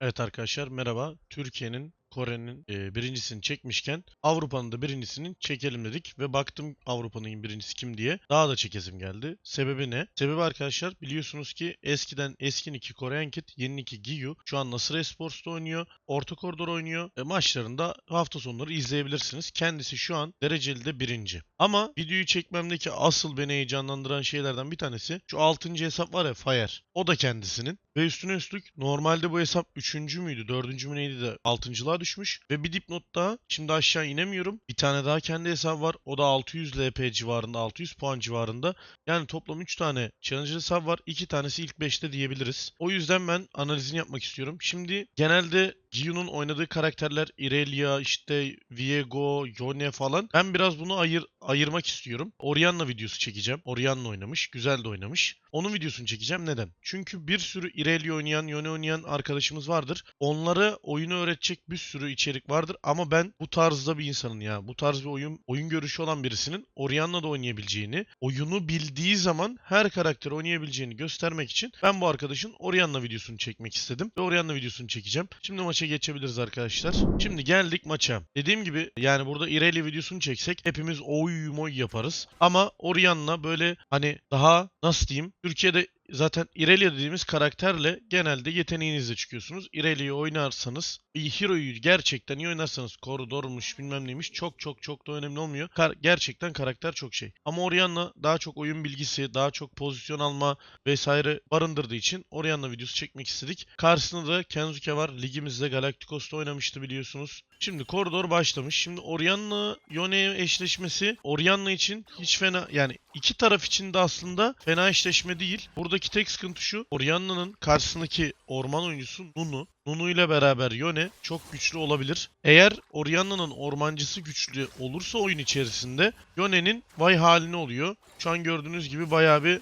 Evet arkadaşlar merhaba. Türkiye'nin Kore'nin e, birincisini çekmişken Avrupa'nın da birincisini çekelim dedik ve baktım Avrupa'nın birincisi kim diye. Daha da çekesim geldi. Sebebi ne? Sebebi arkadaşlar biliyorsunuz ki eskiden eski iki Korean Kid, yeni iki Giyu şu an Nasır Esports'ta oynuyor. Orta koridor oynuyor. E, maçlarında hafta sonları izleyebilirsiniz. Kendisi şu an dereceli de birinci. Ama videoyu çekmemdeki asıl beni heyecanlandıran şeylerden bir tanesi şu 6. hesap var ya Fire. O da kendisinin. Ve üstüne üstlük normalde bu hesap 3. müydü 4. mü neydi de 6.lığa düşmüş. Ve bir dipnot daha şimdi aşağı inemiyorum. Bir tane daha kendi hesabı var. O da 600 LP civarında 600 puan civarında. Yani toplam 3 tane challenge hesap var. 2 tanesi ilk 5'te diyebiliriz. O yüzden ben analizini yapmak istiyorum. Şimdi genelde Giyu'nun oynadığı karakterler Irelia, işte Viego, Yone falan. Ben biraz bunu ayır, ayırmak istiyorum. Orianna videosu çekeceğim. Orianna oynamış. Güzel de oynamış. Onun videosunu çekeceğim. Neden? Çünkü bir sürü Irelia oynayan, Yone oynayan arkadaşımız vardır. Onlara oyunu öğretecek bir sürü içerik vardır. Ama ben bu tarzda bir insanın ya. Bu tarz bir oyun oyun görüşü olan birisinin Orianna'da oynayabileceğini, oyunu bildiği zaman her karakter oynayabileceğini göstermek için ben bu arkadaşın Orianna videosunu çekmek istedim. Ve Orianna videosunu çekeceğim. Şimdi maça geçebiliriz arkadaşlar. Şimdi geldik maça. Dediğim gibi yani burada Irelia videosunu çeksek hepimiz oy moy yaparız. Ama Orianna böyle hani daha nasıl diyeyim Türkiye'de zaten Irelia dediğimiz karakterle genelde yeteneğinizle çıkıyorsunuz. Irelia'yı oynarsanız, hero'yu gerçekten iyi oynarsanız koridormuş bilmem neymiş çok çok çok da önemli olmuyor. Kar- gerçekten karakter çok şey. Ama Orianna daha çok oyun bilgisi, daha çok pozisyon alma vesaire barındırdığı için Orianna videosu çekmek istedik. Karşısında da Kenzuke var. Ligimizde Galacticos'ta oynamıştı biliyorsunuz. Şimdi koridor başlamış. Şimdi Orianna Yone eşleşmesi Orianna için hiç fena yani iki taraf için de aslında fena eşleşme değil. Buradaki tek sıkıntı şu. Orianna'nın karşısındaki orman oyuncusu Nunu. Nunu ile beraber Yone çok güçlü olabilir. Eğer Orianna'nın ormancısı güçlü olursa oyun içerisinde Yone'nin vay haline oluyor. Şu an gördüğünüz gibi bayağı bir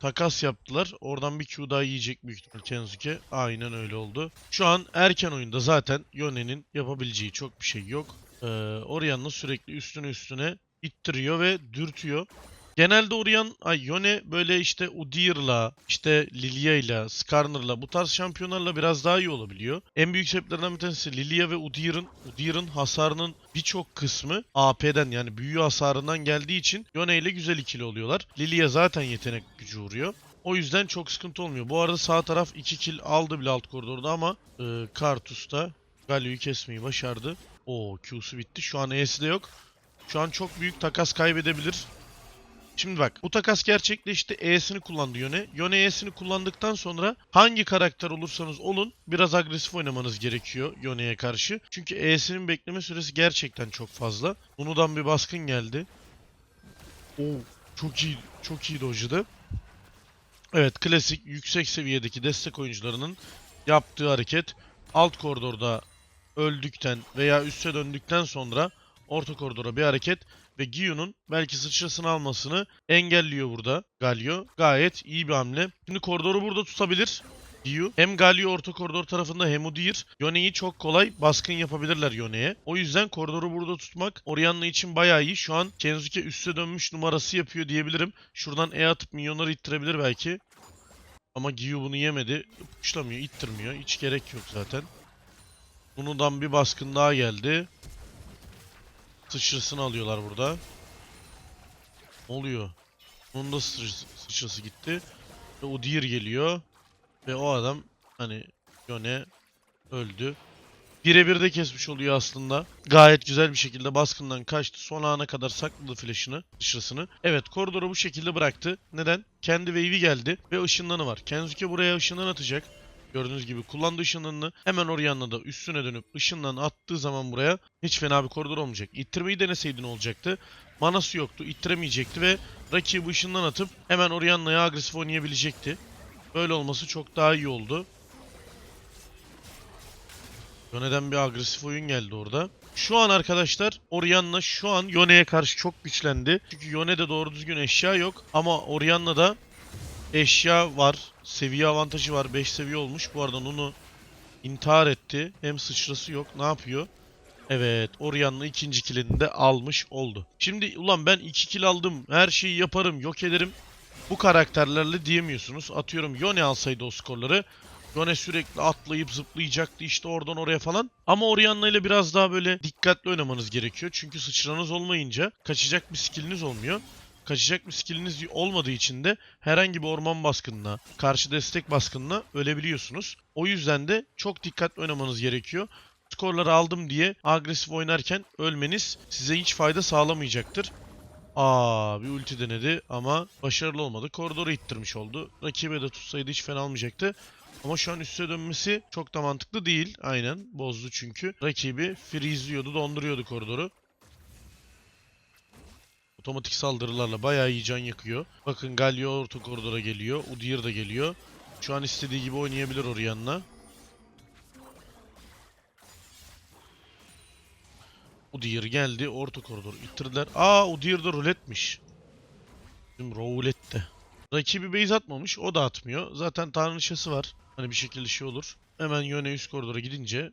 takas yaptılar. Oradan bir Q daha yiyecek büyük ihtimal Kensuke. Aynen öyle oldu. Şu an erken oyunda zaten Yone'nin yapabileceği çok bir şey yok. Ee, Orianna sürekli üstüne üstüne ittiriyor ve dürtüyor. Genelde Orion, ay Yone böyle işte Udyr'la, işte Lilia'yla, Skarner'la bu tarz şampiyonlarla biraz daha iyi olabiliyor. En büyük sebeplerinden bir tanesi Lilia ve Udyr'ın Udyr'ın hasarının birçok kısmı AP'den yani büyü hasarından geldiği için Yone ile güzel ikili oluyorlar. Lilia zaten yetenek gücü vuruyor. O yüzden çok sıkıntı olmuyor. Bu arada sağ taraf 2 kill aldı bile alt koridorda ama e, Kartus da Galio'yu kesmeyi başardı. Oo Q'su bitti. Şu an E'si de yok. Şu an çok büyük takas kaybedebilir. Şimdi bak bu takas gerçekleşti. E'sini kullandı Yone. Yone E'sini kullandıktan sonra hangi karakter olursanız olun biraz agresif oynamanız gerekiyor Yone'ye karşı. Çünkü E'sinin bekleme süresi gerçekten çok fazla. Nunu'dan bir baskın geldi. Oo, çok iyi çok iyi dojladı. Evet klasik yüksek seviyedeki destek oyuncularının yaptığı hareket alt koridorda öldükten veya üste döndükten sonra orta koridora bir hareket ve Giyu'nun belki sıçrasını almasını engelliyor burada Galio. Gayet iyi bir hamle. Şimdi koridoru burada tutabilir. Giyu. Hem Galio orta koridor tarafında hem Udyr. Yone'yi çok kolay baskın yapabilirler Yone'ye. O yüzden koridoru burada tutmak Orianna için bayağı iyi. Şu an Kenzuke üste dönmüş numarası yapıyor diyebilirim. Şuradan E atıp minyonları ittirebilir belki. Ama Giyu bunu yemedi. Puşlamıyor, ittirmiyor. Hiç gerek yok zaten. Bundan bir baskın daha geldi. Sıçrasını alıyorlar burada. Ne oluyor? Onun da sıçrası, gitti. Ve Udyr geliyor. Ve o adam hani Yone öldü. Birebir de kesmiş oluyor aslında. Gayet güzel bir şekilde baskından kaçtı. Son ana kadar sakladı flash'ını, sıçrasını. Evet koridoru bu şekilde bıraktı. Neden? Kendi wave'i geldi ve ışınlanı var. Kenzuke buraya ışınlan atacak. Gördüğünüz gibi kullandığı ışınlanını hemen Orianna'da üstüne dönüp ışınlan attığı zaman buraya hiç fena bir koridor olmayacak. İttirmeyi deneseydi ne olacaktı? Manası yoktu. ittiremeyecekti ve rakibi ışından atıp hemen Orianna'ya agresif oynayabilecekti. Böyle olması çok daha iyi oldu. Yone'den bir agresif oyun geldi orada. Şu an arkadaşlar Orianna şu an Yone'ye karşı çok güçlendi. Çünkü Yone'de doğru düzgün eşya yok. Ama Orianna'da eşya var. Seviye avantajı var. 5 seviye olmuş. Bu arada Nunu intihar etti. Hem sıçrası yok. Ne yapıyor? Evet. Orianna ikinci killini de almış oldu. Şimdi ulan ben 2 kill aldım. Her şeyi yaparım. Yok ederim. Bu karakterlerle diyemiyorsunuz. Atıyorum Yone alsaydı o skorları. Yone sürekli atlayıp zıplayacaktı işte oradan oraya falan. Ama Orianna ile biraz daha böyle dikkatli oynamanız gerekiyor. Çünkü sıçranız olmayınca kaçacak bir skilliniz olmuyor. Kaçacak bir skilliniz olmadığı için de herhangi bir orman baskınına, karşı destek baskınına ölebiliyorsunuz. O yüzden de çok dikkatli oynamanız gerekiyor. Skorları aldım diye agresif oynarken ölmeniz size hiç fayda sağlamayacaktır. Aa bir ulti denedi ama başarılı olmadı. Koridoru ittirmiş oldu. Rakibe de tutsaydı hiç fena olmayacaktı. Ama şu an üste dönmesi çok da mantıklı değil. Aynen bozdu çünkü. Rakibi freeze'liyordu, donduruyordu koridoru. Otomatik saldırılarla bayağı iyi can yakıyor. Bakın Galio orta koridora geliyor. Udyr da geliyor. Şu an istediği gibi oynayabilir Orianna. Udyr geldi. Orta koridor ittirdiler. Aa Udyr de ruletmiş. Bizim roulette. Rakibi base atmamış. O da atmıyor. Zaten tanrıçası var. Hani bir şekilde şey olur. Hemen yöne üst koridora gidince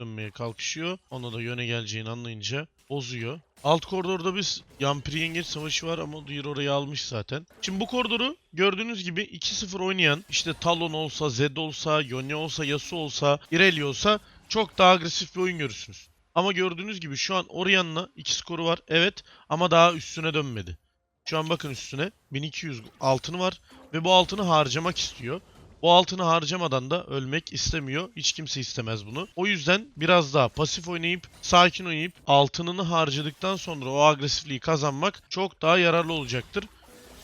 dönmeye kalkışıyor. Ona da yöne geleceğini anlayınca bozuyor. Alt koridorda biz Yampiri Savaşı var ama Udyr orayı almış zaten. Şimdi bu koridoru gördüğünüz gibi 2-0 oynayan işte Talon olsa, Zed olsa, Yone olsa, Yasuo olsa, Irelia olsa çok daha agresif bir oyun görürsünüz. Ama gördüğünüz gibi şu an Orianna 2 skoru var. Evet ama daha üstüne dönmedi. Şu an bakın üstüne 1200 altını var ve bu altını harcamak istiyor. Bu altını harcamadan da ölmek istemiyor. Hiç kimse istemez bunu. O yüzden biraz daha pasif oynayıp, sakin oynayıp altınını harcadıktan sonra o agresifliği kazanmak çok daha yararlı olacaktır.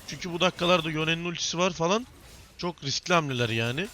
Çünkü bu dakikalarda Yone'nin ultisi var falan. Çok riskli hamleler yani.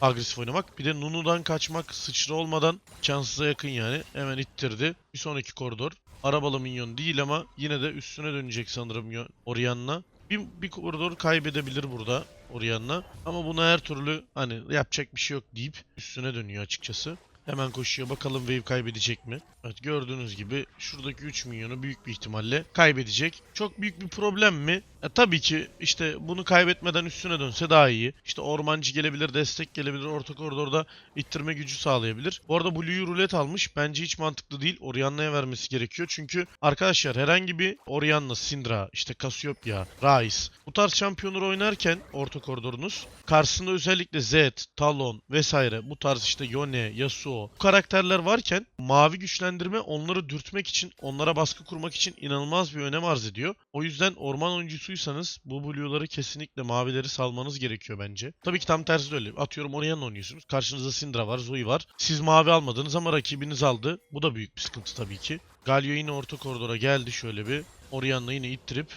Agresif oynamak. Bir de Nunu'dan kaçmak sıçra olmadan şanssıza yakın yani. Hemen ittirdi. Bir sonraki koridor. Arabalı minyon değil ama yine de üstüne dönecek sanırım Orianna. Bir, bir koridor kaybedebilir burada Orianna. Ama buna her türlü hani yapacak bir şey yok deyip üstüne dönüyor açıkçası. Hemen koşuyor. Bakalım wave kaybedecek mi? Evet gördüğünüz gibi şuradaki 3 milyonu büyük bir ihtimalle kaybedecek. Çok büyük bir problem mi? E, tabii ki işte bunu kaybetmeden üstüne dönse daha iyi. İşte ormancı gelebilir, destek gelebilir, orta koridorda ittirme gücü sağlayabilir. Bu arada Blue'yu rulet almış. Bence hiç mantıklı değil. Orianna'ya vermesi gerekiyor. Çünkü arkadaşlar herhangi bir Orianna, Syndra, işte Cassiopeia, Ryze bu tarz şampiyonları oynarken orta koridorunuz karşısında özellikle Zed, Talon vesaire bu tarz işte Yone, Yasuo bu karakterler varken mavi güçlendirme onları dürtmek için, onlara baskı kurmak için inanılmaz bir önem arz ediyor. O yüzden orman oyuncusuysanız bu blue'ları kesinlikle mavileri salmanız gerekiyor bence. Tabii ki tam tersi de öyle. Atıyorum Orianna oynuyorsunuz. Karşınızda Syndra var, Zoe var. Siz mavi almadınız ama rakibiniz aldı. Bu da büyük bir sıkıntı tabii ki. Galio yine orta koridora geldi şöyle bir. Orianna yine ittirip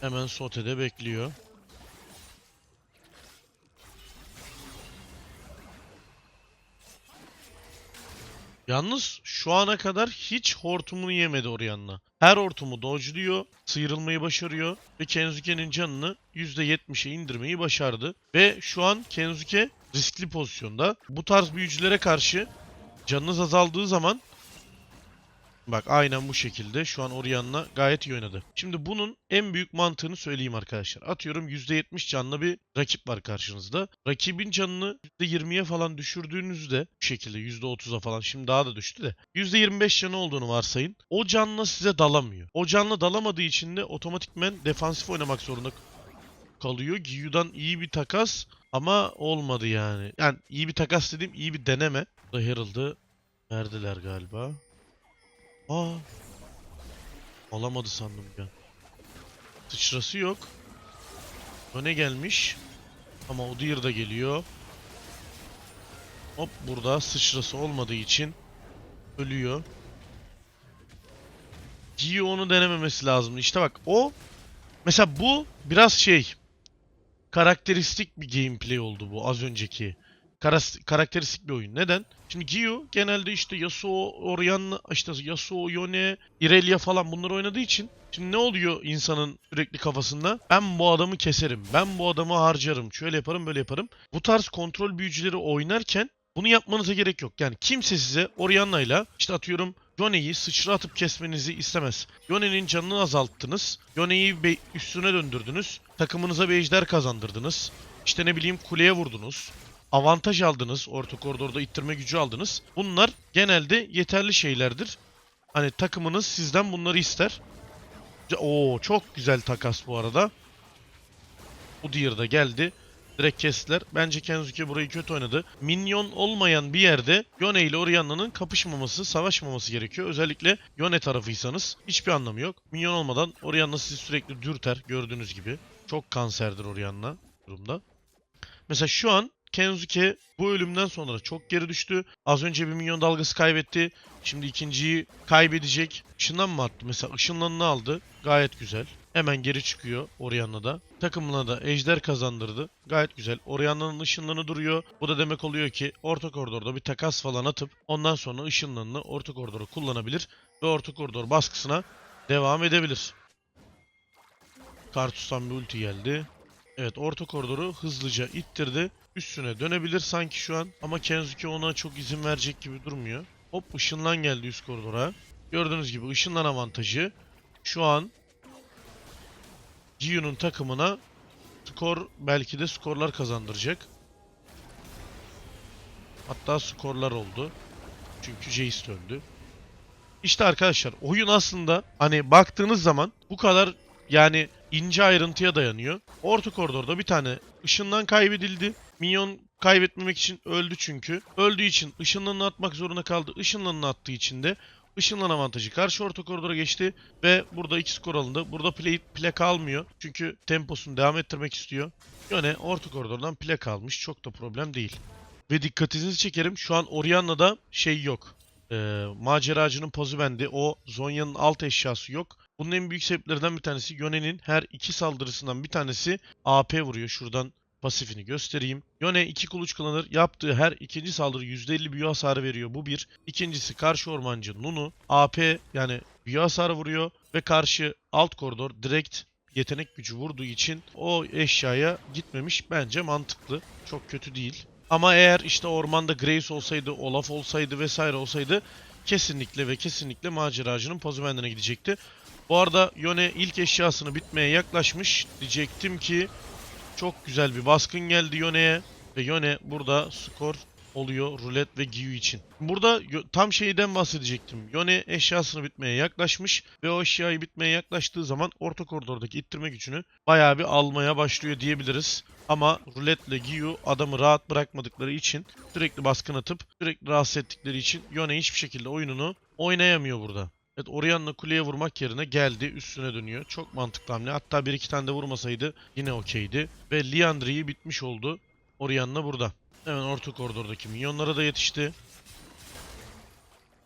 hemen sotede bekliyor. Yalnız şu ana kadar hiç hortumunu yemedi Orianna. Her hortumu dodge'luyor, sıyrılmayı başarıyor ve Kenzuke'nin canını %70'e indirmeyi başardı. Ve şu an Kenzuke riskli pozisyonda. Bu tarz büyücülere karşı canınız azaldığı zaman Bak aynen bu şekilde şu an Orianna gayet iyi oynadı. Şimdi bunun en büyük mantığını söyleyeyim arkadaşlar. Atıyorum %70 canlı bir rakip var karşınızda. Rakibin canını %20'ye falan düşürdüğünüzde bu şekilde %30'a falan şimdi daha da düştü de %25 canı olduğunu varsayın. O canla size dalamıyor. O canla dalamadığı için de otomatikmen defansif oynamak zorunda kalıyor. Giyu'dan iyi bir takas ama olmadı yani. Yani iyi bir takas dediğim iyi bir deneme. Da Herald'ı verdiler galiba. Aa. Alamadı sandım ben. Sıçrası yok. Öne gelmiş. Ama Udyr da geliyor. Hop burada sıçrası olmadığı için ölüyor. Gio onu denememesi lazım. İşte bak o mesela bu biraz şey karakteristik bir gameplay oldu bu az önceki. Karakteristik bir oyun. Neden? Şimdi Gyu genelde işte Yasuo, Orianna, işte Yasuo, Yone, Irelia falan bunları oynadığı için şimdi ne oluyor insanın sürekli kafasında? Ben bu adamı keserim. Ben bu adamı harcarım. Şöyle yaparım, böyle yaparım. Bu tarz kontrol büyücüleri oynarken bunu yapmanıza gerek yok. Yani kimse size Orianna ile işte atıyorum Yone'yi sıçra atıp kesmenizi istemez. Yone'nin canını azalttınız. Yone'yi üstüne döndürdünüz. Takımınıza bir ejder kazandırdınız. İşte ne bileyim kuleye vurdunuz avantaj aldınız. Orta koridorda ittirme gücü aldınız. Bunlar genelde yeterli şeylerdir. Hani takımınız sizden bunları ister. Oo çok güzel takas bu arada. Udyr da geldi. Direkt kestiler. Bence Kensuke burayı kötü oynadı. Minyon olmayan bir yerde Yone ile Orianna'nın kapışmaması, savaşmaması gerekiyor. Özellikle Yone tarafıysanız hiçbir anlamı yok. Minyon olmadan Orianna sizi sürekli dürter gördüğünüz gibi. Çok kanserdir Orianna durumda. Mesela şu an Kensuke bu ölümden sonra çok geri düştü. Az önce bir minyon dalgası kaybetti. Şimdi ikinciyi kaybedecek. Işından mı attı? Mesela ışınlanını aldı. Gayet güzel. Hemen geri çıkıyor Orianna'da. Takımına da ejder kazandırdı. Gayet güzel. Orianna'nın ışınlanı duruyor. Bu da demek oluyor ki orta koridorda bir takas falan atıp ondan sonra ışınlanını orta koridora kullanabilir. Ve orta koridor baskısına devam edebilir. Kartus'tan bir ulti geldi. Evet orta koridoru hızlıca ittirdi. Üstüne dönebilir sanki şu an. Ama Kenzuki ona çok izin verecek gibi durmuyor. Hop ışınlan geldi üst koridora. Gördüğünüz gibi ışınlan avantajı. Şu an Giyu'nun takımına skor belki de skorlar kazandıracak. Hatta skorlar oldu. Çünkü Jace döndü. İşte arkadaşlar oyun aslında hani baktığınız zaman bu kadar yani ince ayrıntıya dayanıyor. Orta koridorda bir tane ışından kaybedildi. Minyon kaybetmemek için öldü çünkü. Öldüğü için ışınlanını atmak zorunda kaldı. Işınlanını attığı için de ışınlan avantajı karşı orta koridora geçti ve burada iki skor alındı. Burada play, plak almıyor. Çünkü temposunu devam ettirmek istiyor. Yöne orta koridordan plak almış. Çok da problem değil. Ve dikkatinizi çekerim. Şu an Orianna'da şey yok. Ee, maceracının pozu bende. O Zonya'nın alt eşyası yok. Bunun en büyük sebeplerinden bir tanesi Yone'nin her iki saldırısından bir tanesi AP vuruyor. Şuradan pasifini göstereyim. Yone iki kuluç kullanır. Yaptığı her ikinci saldırı %50 büyü hasarı veriyor. Bu bir. İkincisi karşı ormancı Nunu. AP yani büyü hasarı vuruyor. Ve karşı alt koridor direkt yetenek gücü vurduğu için o eşyaya gitmemiş. Bence mantıklı. Çok kötü değil. Ama eğer işte ormanda Grace olsaydı, Olaf olsaydı vesaire olsaydı kesinlikle ve kesinlikle maceracının pozumendine gidecekti. Bu arada Yone ilk eşyasını bitmeye yaklaşmış. Diyecektim ki çok güzel bir baskın geldi Yone'ye. Ve Yone burada skor oluyor Rulet ve Giyu için. Burada tam şeyden bahsedecektim. Yone eşyasını bitmeye yaklaşmış ve o eşyayı bitmeye yaklaştığı zaman orta koridordaki ittirme gücünü bayağı bir almaya başlıyor diyebiliriz. Ama Rulet'le Giyu adamı rahat bırakmadıkları için sürekli baskın atıp sürekli rahatsız ettikleri için Yone hiçbir şekilde oyununu oynayamıyor burada. Evet Orianna kuleye vurmak yerine geldi üstüne dönüyor. Çok mantıklı hamle. Hatta bir iki tane de vurmasaydı yine okeydi. Ve Liandry'i bitmiş oldu. Orianna burada. Hemen orta koridordaki minyonlara da yetişti.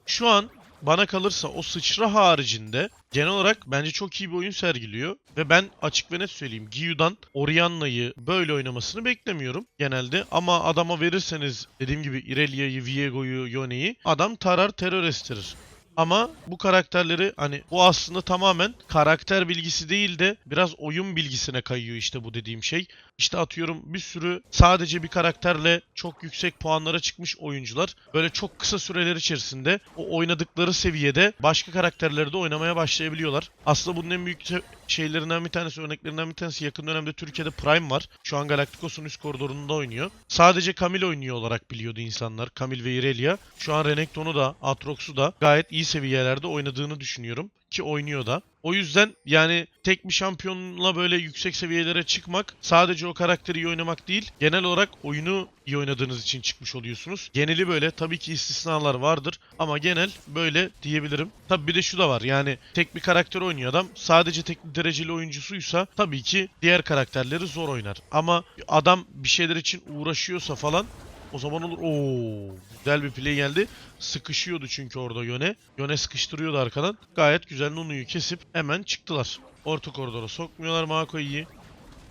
Şu an bana kalırsa o sıçra haricinde genel olarak bence çok iyi bir oyun sergiliyor. Ve ben açık ve net söyleyeyim Giyu'dan Orianna'yı böyle oynamasını beklemiyorum genelde. Ama adama verirseniz dediğim gibi Irelia'yı, Viego'yu, Yone'yi adam tarar terör estirir. Ama bu karakterleri hani bu aslında tamamen karakter bilgisi değil de biraz oyun bilgisine kayıyor işte bu dediğim şey. İşte atıyorum bir sürü sadece bir karakterle çok yüksek puanlara çıkmış oyuncular böyle çok kısa süreler içerisinde o oynadıkları seviyede başka karakterleri de oynamaya başlayabiliyorlar. Aslında bunun en büyük şeylerinden bir tanesi, örneklerinden bir tanesi yakın dönemde Türkiye'de Prime var. Şu an Galacticos'un üst koridorunda oynuyor. Sadece Camille oynuyor olarak biliyordu insanlar. Camille ve Irelia. Şu an Renekton'u da, Aatrox'u da gayet iyi seviyelerde oynadığını düşünüyorum. Ki oynuyor da. O yüzden yani tek bir şampiyonla böyle yüksek seviyelere çıkmak sadece o karakteri iyi oynamak değil. Genel olarak oyunu iyi oynadığınız için çıkmış oluyorsunuz. Geneli böyle tabii ki istisnalar vardır ama genel böyle diyebilirim. Tabii bir de şu da var yani tek bir karakter oynuyor adam. Sadece tek bir dereceli oyuncusuysa tabii ki diğer karakterleri zor oynar. Ama adam bir şeyler için uğraşıyorsa falan o zaman olur. Oo, güzel bir play geldi. Sıkışıyordu çünkü orada Yone. Yone sıkıştırıyordu arkadan. Gayet güzel Nunu'yu kesip hemen çıktılar. Orta koridora sokmuyorlar Makoi'yi.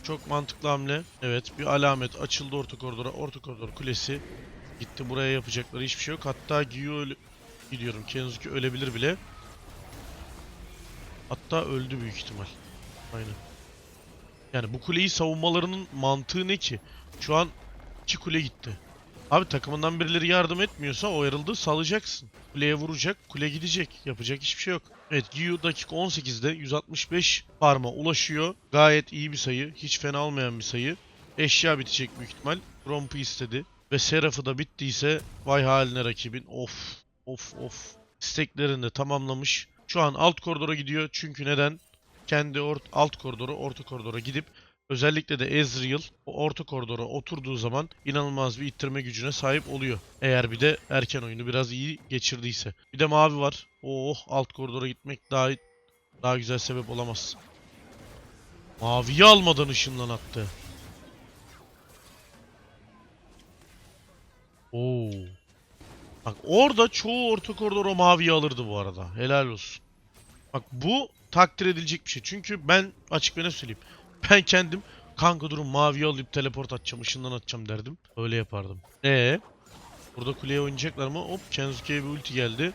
Çok mantıklı hamle. Evet bir alamet açıldı orta koridora. Orta koridor kulesi gitti. Buraya yapacakları hiçbir şey yok. Hatta Giyu öle... gidiyorum. Kenzuki ölebilir bile. Hatta öldü büyük ihtimal. Aynen. Yani bu kuleyi savunmalarının mantığı ne ki? Şu an iki kule gitti. Abi takımından birileri yardım etmiyorsa o ayrıldı salacaksın. Kuleye vuracak, kule gidecek. Yapacak hiçbir şey yok. Evet Giyu dakika 18'de 165 farma ulaşıyor. Gayet iyi bir sayı. Hiç fena olmayan bir sayı. Eşya bitecek büyük ihtimal. Romp'u istedi. Ve Seraph'ı da bittiyse vay haline rakibin. Of of of. Steklerini de tamamlamış. Şu an alt koridora gidiyor. Çünkü neden? Kendi ort alt koridoru orta koridora gidip Özellikle de Ezreal o orta koridora oturduğu zaman inanılmaz bir ittirme gücüne sahip oluyor. Eğer bir de erken oyunu biraz iyi geçirdiyse. Bir de mavi var. Oh alt koridora gitmek daha daha güzel sebep olamaz. Maviyi almadan ışınlan attı. Oo. Bak orada çoğu orta koridor o maviyi alırdı bu arada. Helal olsun. Bak bu takdir edilecek bir şey. Çünkü ben açık ve ne söyleyeyim. Ben kendim kanka durun maviyi alıp teleport atacağım, ışından atacağım derdim. Öyle yapardım. Ee, burada kuleye oynayacaklar mı? Hop Kenzuke'ye bir ulti geldi.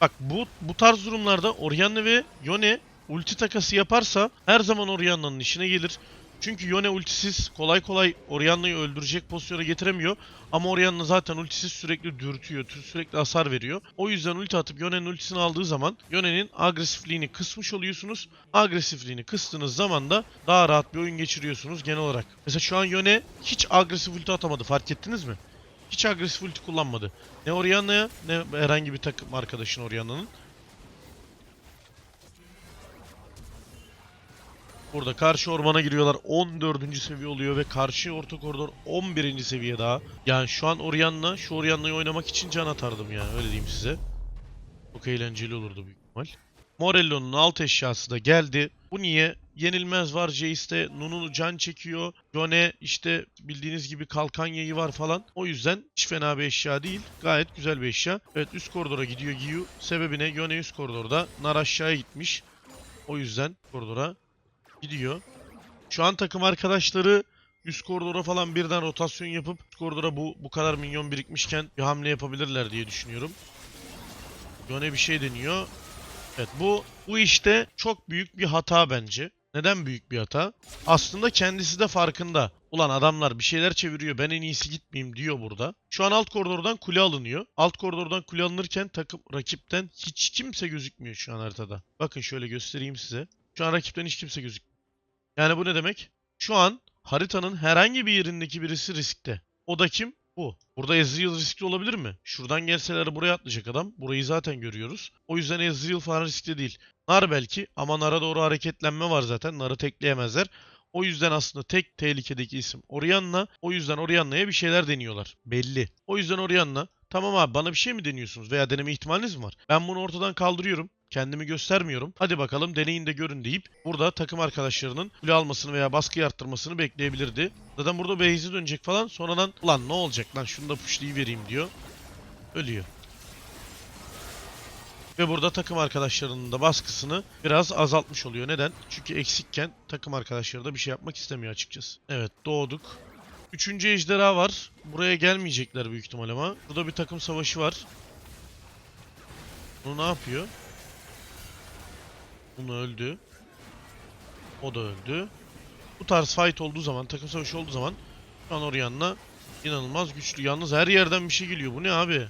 Bak bu bu tarz durumlarda Orianna ve Yone ulti takası yaparsa her zaman Orianna'nın işine gelir. Çünkü Yone ultisiz kolay kolay Orianna'yı öldürecek pozisyona getiremiyor. Ama Orianna zaten ultisiz sürekli dürtüyor, tü- sürekli hasar veriyor. O yüzden ulti atıp Yone'nin ultisini aldığı zaman Yone'nin agresifliğini kısmış oluyorsunuz. Agresifliğini kıstığınız zaman da daha rahat bir oyun geçiriyorsunuz genel olarak. Mesela şu an Yone hiç agresif ulti atamadı fark ettiniz mi? Hiç agresif ulti kullanmadı. Ne Orianna'ya ne herhangi bir takım arkadaşın Orianna'nın. Burada karşı ormana giriyorlar. 14. seviye oluyor ve karşı orta koridor 11. seviye daha. Yani şu an Orianna, şu Orianna'yı oynamak için can atardım yani öyle diyeyim size. Çok eğlenceli olurdu büyük ihtimal. Morello'nun alt eşyası da geldi. Bu niye? Yenilmez var Jace'de. Nunu can çekiyor. Yone işte bildiğiniz gibi kalkan yayı var falan. O yüzden hiç fena bir eşya değil. Gayet güzel bir eşya. Evet üst koridora gidiyor Giyu. Sebebine Yone üst koridorda. Nar aşağıya gitmiş. O yüzden koridora gidiyor. Şu an takım arkadaşları üst koridora falan birden rotasyon yapıp üst koridora bu bu kadar minyon birikmişken bir hamle yapabilirler diye düşünüyorum. Yone bir şey deniyor. Evet bu bu işte çok büyük bir hata bence. Neden büyük bir hata? Aslında kendisi de farkında. Ulan adamlar bir şeyler çeviriyor ben en iyisi gitmeyeyim diyor burada. Şu an alt koridordan kule alınıyor. Alt koridordan kule alınırken takım rakipten hiç kimse gözükmüyor şu an haritada. Bakın şöyle göstereyim size. Şu an rakipten hiç kimse gözükmüyor. Yani bu ne demek? Şu an haritanın herhangi bir yerindeki birisi riskte. O da kim? Bu. Burada Ezreal riskli olabilir mi? Şuradan gelseler buraya atlayacak adam. Burayı zaten görüyoruz. O yüzden Ezreal falan riskli değil. Nar belki ama Nar'a doğru hareketlenme var zaten. Nar'ı tekleyemezler. O yüzden aslında tek tehlikedeki isim Orianna. O yüzden Orianna'ya bir şeyler deniyorlar. Belli. O yüzden Orianna Tamam abi bana bir şey mi deniyorsunuz veya deneme ihtimaliniz mi var? Ben bunu ortadan kaldırıyorum. Kendimi göstermiyorum. Hadi bakalım deneyin de görün deyip burada takım arkadaşlarının kule almasını veya baskıyı arttırmasını bekleyebilirdi. Zaten burada base'e dönecek falan sonradan ulan ne olacak lan şunu da pushlayıvereyim diyor. Ölüyor. Ve burada takım arkadaşlarının da baskısını biraz azaltmış oluyor. Neden? Çünkü eksikken takım arkadaşları da bir şey yapmak istemiyor açıkçası. Evet doğduk. Üçüncü ejderha var. Buraya gelmeyecekler büyük ihtimal ama. Burada bir takım savaşı var. Bu ne yapıyor? Bunu öldü. O da öldü. Bu tarz fight olduğu zaman, takım savaşı olduğu zaman şu an Orianna inanılmaz güçlü. Yalnız her yerden bir şey geliyor. Bu ne abi?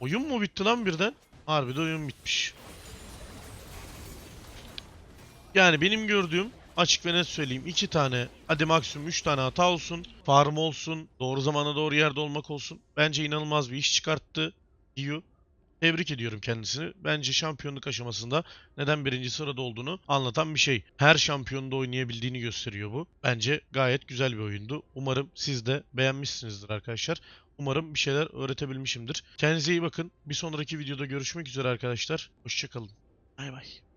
Oyun mu bitti lan birden? Harbide oyun bitmiş. Yani benim gördüğüm açık ve net söyleyeyim. iki tane hadi maksimum üç tane hata olsun. Farm olsun. Doğru zamana doğru yerde olmak olsun. Bence inanılmaz bir iş çıkarttı. Giyu. Tebrik ediyorum kendisini. Bence şampiyonluk aşamasında neden birinci sırada olduğunu anlatan bir şey. Her şampiyonda oynayabildiğini gösteriyor bu. Bence gayet güzel bir oyundu. Umarım siz de beğenmişsinizdir arkadaşlar. Umarım bir şeyler öğretebilmişimdir. Kendinize iyi bakın. Bir sonraki videoda görüşmek üzere arkadaşlar. Hoşçakalın. Bay bay.